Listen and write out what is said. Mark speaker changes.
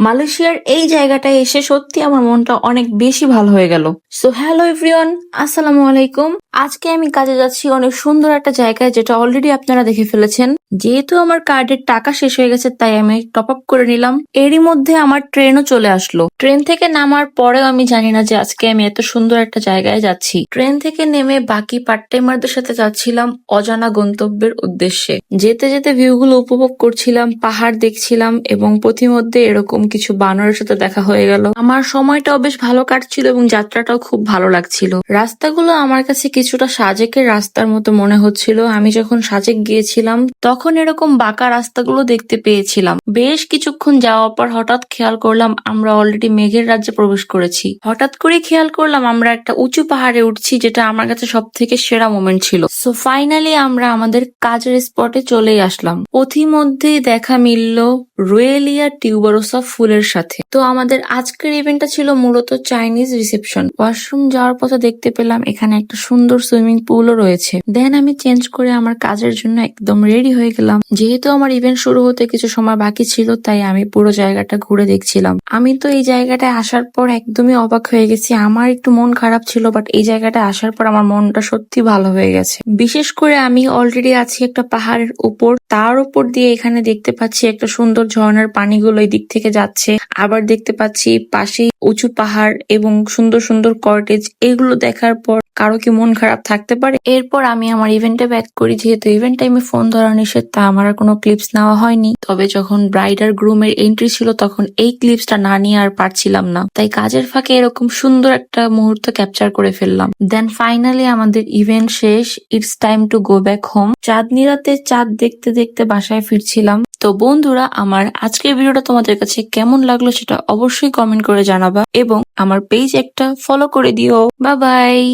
Speaker 1: মালয়েশিয়ার এই জায়গাটায় এসে সত্যি আমার মনটা অনেক বেশি ভালো হয়ে গেল। সো হ্যালো এভরিওয়ান আসসালামু আলাইকুম। আজকে আমি কাজে যাচ্ছি অনেক সুন্দর একটা জায়গায় যেটা অলরেডি আপনারা দেখে ফেলেছেন। যেহেতু আমার কার্ডের টাকা শেষ হয়ে গেছে, তাই আমি টপ আপ করে নিলাম। এরই মধ্যে আমার ট্রেনও চলে আসলো। ট্রেন থেকে নামার পরেও আমি জানি না যে আজকে আমি এত সুন্দর একটা জায়গায় যাচ্ছি। ট্রেন থেকে নেমে বাকি পার্ট টাইমারদের সাথে যাচ্ছিলাম অজানা গন্তব্যের উদ্দেশ্যে। যেতে যেতে ভিউগুলো উপভোগ করছিলাম, পাহাড় দেখছিলাম এবং পথিমধ্যে এরকম কিছু বানরের সাথে দেখা হয়ে গেল। আমার সময়টাও বেশ ভালো কাটছিল এবং যাত্রাটাও খুব ভালো লাগছিল। রাস্তাগুলো আমার কাছে কিছুটা সাজেকের রাস্তার মতো মনে হচ্ছিল। আমি যখন সাজেক গিয়েছিলাম, তখন এরকম বাঁকা রাস্তাগুলো দেখতে পেয়েছিলাম। বেশ কিছুক্ষণ যাওয়ার পর হঠাৎ খেয়াল করলাম, আমরা অলরেডি মেঘের রাজ্যে প্রবেশ করেছি। হঠাৎ করে খেয়াল করলাম, আমরা একটা উঁচু পাহাড়ে উঠছি, যেটা আমার কাছে সব থেকে সেরা মোমেন্ট ছিল। সো ফাইনালি আমরা আমাদের কাজের স্পটে চলেই আসলাম। পথিমধ্যেই দেখা মিলল রুয়েলিয়া টিউবারোসা ফুলের সাথে। তো আমাদের আজকের ইভেন্টটা ছিল মূলত চাইনিজ রিসেপশন ওয়াশরুম যাওয়ার পথে দেখতে পেলাম এখানে একটা সুন্দর সুইমিং পুলও রয়েছে। দেন আমি চেঞ্জ করে আমার কাজের জন্য একদম রেডি হয়ে গেলাম। যেহেতু আমার ইভেন্ট শুরু হতে কিছু সময় বাকি ছিল, তাই আমি পুরো জায়গাটা ঘুরে দেখছিলাম। আমি তো এই জায়গাটায় আসার পর একদমই অবাক হয়ে গেছি। আমার একটু মন খারাপ ছিল বাট এই জায়গাটায় আসার পর আমার মনটা সত্যি ভালো হয়ে গেছে। বিশেষ করে আমি অলরেডি আছি একটা পাহাড়ের উপর। তার উপর দিয়ে এখানে দেখতে পাচ্ছি একটা সুন্দর ঝর্ণার পানিগুলো এই দিক থেকে যাচ্ছে। আবার দেখতে পাচ্ছি পাশেই উঁচু পাহাড় এবং সুন্দর সুন্দর কর্টেজ এগুলো দেখার পর কারও কি মন খারাপ থাকতে পারে? এরপর আমি আমার ইভেন্টে ব্যাক করি। যেহেতু ইভেন্ট টাইমে ফোন ধরা নিষেধ, তা আমার আর কোনো ক্লিপস নেওয়া হয়নি। তবে যখন ব্রাইড আর গ্রুমের এন্ট্রি ছিল, তখন এই ক্লিপসটা না নিয়ে আর পারছিলাম না। তাই কাজের ফাঁকে এরকম সুন্দর একটা মুহূর্ত ক্যাপচার করে ফেললাম। দেন ফাইনালি আমাদের ইভেন্ট শেষ। It's time to go back home চাঁদনি রাতে চাঁদ দেখতে দেখতে বাসায় ফিরছিলাম। তো বন্ধুরা, আমার আজকের ভিডিওটা তোমাদের কাছে কেমন লাগল সেটা অবশ্যই কমেন্ট করে জানাবা এবং আমার পেজ একটা ফলো করে দিও। বা বাই